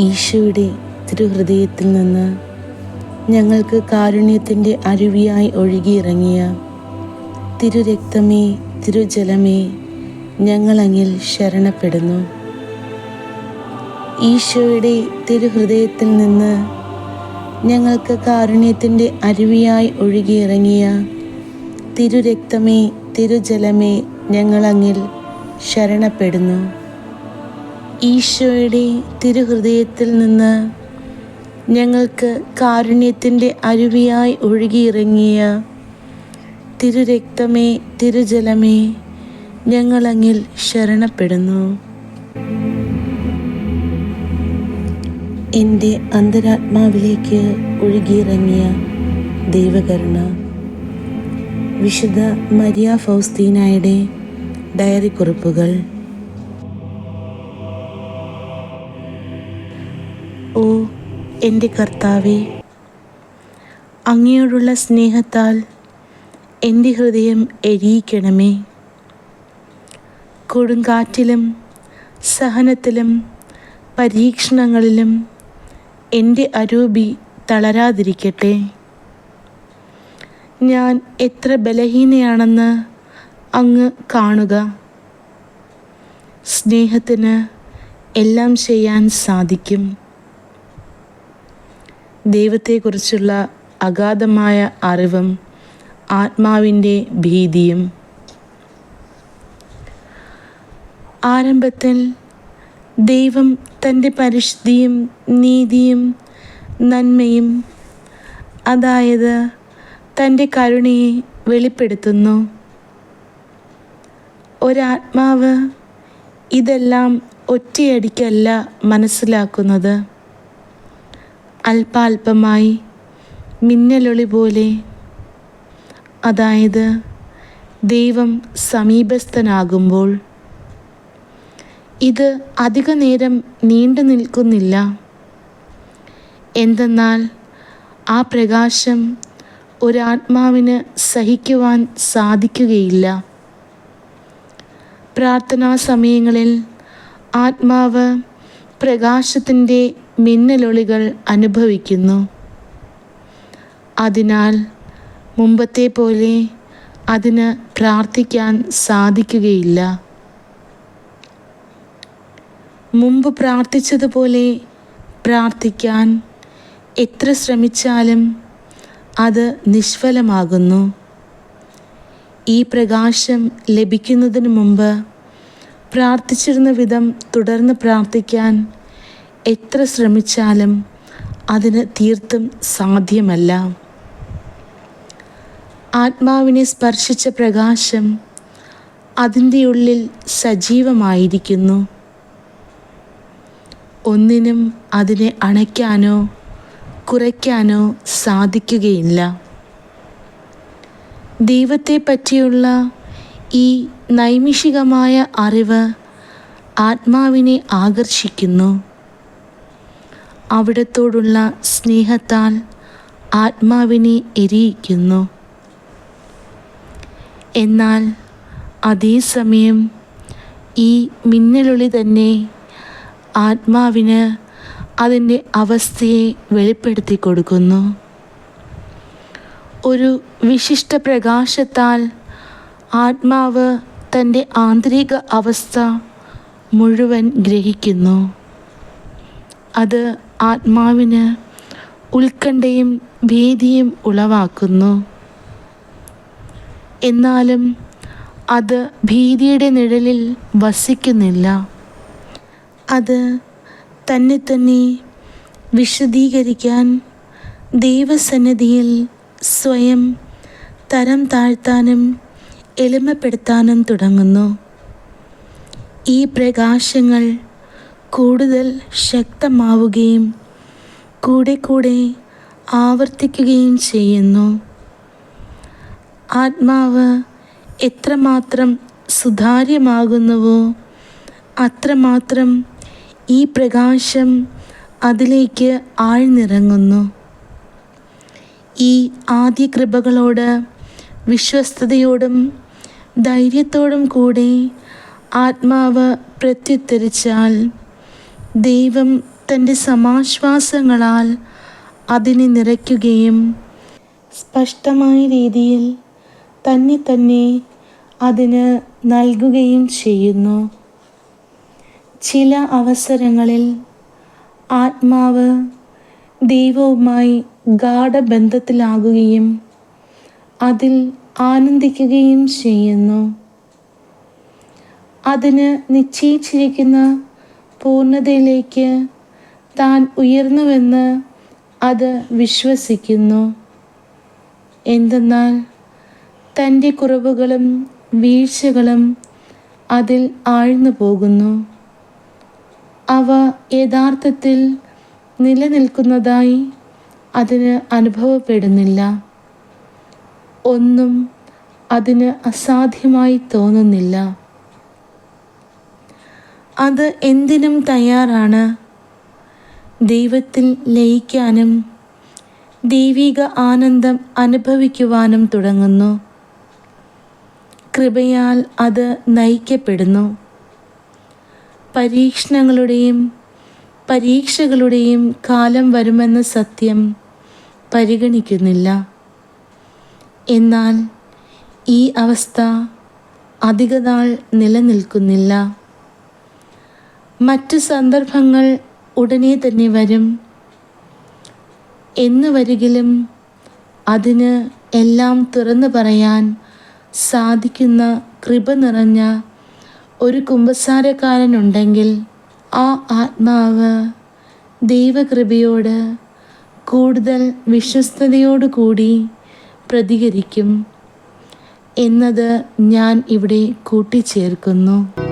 ഈശോയുടെ തിരുഹൃദയത്തിൽ നിന്ന് ഞങ്ങൾക്ക് കാരുണ്യത്തിന്റെ അരുവിയായി ഒഴുകിയിറങ്ങിയ തിരുരക്തമേ തിരുജലമേ ഞങ്ങളങ്ങിൽ ശരണപ്പെടുന്നു. ഈശോയുടെ തിരുഹൃദയത്തിൽ നിന്ന് ഞങ്ങൾക്ക് കാരുണ്യത്തിന്റെ അരുവിയായി ഒഴുകിയിറങ്ങിയ തിരുരക്തമേ തിരുജലമേ ഞങ്ങളങ്ങിൽ ശരണപ്പെടുന്നു. ഈശോയുടെ തിരുഹൃദയത്തിൽ നിന്ന് ഞങ്ങൾക്ക് കാരുണ്യത്തിന്റെ അരുവിയായി ഒഴുകിയിറങ്ങിയ തിരുരക്തമേ തിരുജലമേ ഞങ്ങളങ്ങിൽ ശരണപ്പെടുന്നു. എന്റെ അന്തരാത്മാവിലേക്ക് ഒഴുകിയിറങ്ങിയ ദൈവകരുണ. വിശുദ്ധ മരിയ ഫൗസ്തീനായുടെ ഡയറി കുറിപ്പുകൾ ഓ എന്റെ കർത്താവെ. അങ്ങയോടുള്ള സ്നേഹത്താൽ എന്റെ ഹൃദയം എരിയിക്കണമേ. കൊടുങ്കാറ്റിലും സഹനത്തിലും പരീക്ഷണങ്ങളിലും എന്റെ അരൂപി തളരാതിരിക്കട്ടെ. ഞാൻ എത്ര ബലഹീനയാണെന്ന് അങ്ങ് കാണുക. സ്നേഹത്തിന് എല്ലാം ചെയ്യാൻ സാധിക്കും. ദൈവത്തെക്കുറിച്ചുള്ള അഗാധമായ അറിവും ആത്മാവിന്റെ ഭീതിയും. ആരംഭത്തിൽ ദൈവം തന്റെ പരിശുദ്ധിയും നീതിയും നന്മയും അതായത് തന്റെ കരുണയെ വെളിപ്പെടുത്തുന്നു. ഒരാത്മാവ് ഇതെല്ലാം ഒറ്റയടിക്കല്ല മനസ്സിലാക്കുന്നത്. അല്പാൽപമായി മിന്നലൊളി പോലെ അതായത് ദൈവം സമീപസ്ഥനാകുമ്പോൾ. ഇത് അധിക നേരം നീണ്ടു നിൽക്കുന്നില്ല. എന്തെന്നാൽ ആ പ്രകാശം ഒരാത്മാവിന് സഹിക്കുവാൻ സാധിക്കുകയില്ല. പ്രാർത്ഥനാ സമയങ്ങളിൽ ആത്മാവ് പ്രകാശത്തിന്റെ മിന്നലൊളികൾ അനുഭവിക്കുന്നു. അതിനാൽ മുമ്പത്തെ പോലെ അതിന് പ്രാർത്ഥിക്കാൻ സാധിക്കുകയില്ല. മുമ്പ് പ്രാർത്ഥിച്ചതുപോലെ പ്രാർത്ഥിക്കാൻ എത്ര ശ്രമിച്ചാലും അത് നിഷ്ഫലമാകുന്നു. ഈ പ്രകാശം ലഭിക്കുന്നതിന് മുമ്പ് പ്രാർത്ഥിച്ചിരുന്ന വിധം തുടർന്ന് പ്രാർത്ഥിക്കാൻ എത്ര ശ്രമിച്ചാലും അതിന് തീർത്തും സാധ്യമല്ല. ആത്മാവിനെ സ്പർശിച്ച പ്രകാശം അതിന്റെ ഉള്ളിൽ സജീവമായിരിക്കുന്നു. ഒന്നിനും അതിനെ അണയ്ക്കാനോ കുറയ്ക്കാനോ സാധിക്കുകയില്ല. ദൈവത്തെ പറ്റിയുള്ള ഈ നൈമിഷികമായ അറിവ് ആത്മാവിനെ ആകർഷിക്കുന്നു. അവിടത്തോടുള്ള സ്നേഹത്താൽ ആത്മാവിനെ എരിയിക്കുന്നു. എന്നാൽ അതേസമയം ഈ മിന്നലൊളി തന്നെ ആത്മാവിന് അതിന്റെ അവസ്ഥയെ വെളിപ്പെടുത്തി കൊടുക്കുന്നു. ഒരു വിശിഷ്ട പ്രകാശത്താൽ ആത്മാവ് തന്റെ ആന്തരിക അവസ്ഥ മുഴുവൻ ഗ്രഹിക്കുന്നു. അത് ആത്മാവിന് ഉത്കണ്ഠയും ഭീതിയും ഉളവാക്കുന്നു. എന്നാലും അത് ഭീതിയുടെ നിഴലിൽ വസിക്കുന്നില്ല. അത് തന്നെ തന്നെ വിശദീകരിക്കാൻ ദൈവസന്നിധിയിൽ സ്വയം തരം താഴ്ത്താനും എളിമപ്പെടുത്താനും തുടങ്ങുന്നു. ഈ പ്രകാശങ്ങൾ കൂടുതൽ ശക്തമാവുകയും കൂടെ കൂടെ ആവർത്തിക്കുകയും ചെയ്യുന്നു. ആത്മാവ് എത്രമാത്രം സുതാര്യമാകുന്നുവോ അത്രമാത്രം ഈ പ്രകാശം അതിലേക്ക് ആഴ്ന്നിറങ്ങുന്നു. ഈ ആദ്യ കൃപകളോട് വിശ്വസ്തയോടും ധൈര്യത്തോടും കൂടി ആത്മാവ് പ്രത്യുത്തരിച്ചാൽ ദൈവം തന്റെ സമാശ്വാസങ്ങളാൽ അതിനെ നിറയ്ക്കുകയും സ്പഷ്ടമായ രീതിയിൽ തന്നെ തന്നെ അതിന് നൽകുകയും ചെയ്യുന്നു. ചില അവസരങ്ങളിൽ ആത്മാവ് ദൈവവുമായി ഗാഠബന്ധത്തിലാകുകയും അതിൽ ആനന്ദിക്കുകയും ചെയ്യുന്നു. അതിന് നിശ്ചയിച്ചിരിക്കുന്ന പൂർണതയിലേക്ക് താൻ ഉയർന്നുവെന്ന് അത് വിശ്വസിക്കുന്നു. എന്തെന്നാൽ തന്റെ കുറവുകളും വീഴ്ചകളും അതിൽ ആഴ്ന്നു പോകുന്നു. അവ യഥാർത്ഥത്തിൽ നിലനിൽക്കുന്നതായി അതിന് അനുഭവപ്പെടുന്നില്ല. ഒന്നും അതിന് അസാധ്യമായി തോന്നുന്നില്ല. അത് എന്തിനും തയ്യാറാണ്. ദൈവത്തിൽ ലയിക്കാനും ദൈവിക ആനന്ദം അനുഭവിക്കുവാനും തുടങ്ങുന്നു. കൃപയാൽ അത് നയിക്കപ്പെടുന്നു. പരീക്ഷണങ്ങളുടെയും പരീക്ഷകളുടെയും കാലം വരുമെന്ന സത്യം പരിഗണിക്കുന്നില്ല. എന്നാൽ ഈ അവസ്ഥ അധികനാൾ നിലനിൽക്കുന്നില്ല. മറ്റു സന്ദർഭങ്ങൾ ഉടനെ തന്നെ വരും. എന്ന് വരികിലും അതിന് എല്ലാം തുറന്നു പറയാൻ സാധിക്കുന്ന കൃപ നിറഞ്ഞ ഒരു കുമ്പസാരക്കാരനുണ്ടെങ്കിൽ ആ ആത്മാവ് ദൈവകൃപയോട് കൂടുതൽ വിശ്വസ്തയോടുകൂടി പ്രതികരിക്കും. എന്നത് ഞാൻ ഇവിടെ കൂട്ടിച്ചേർക്കുന്നു.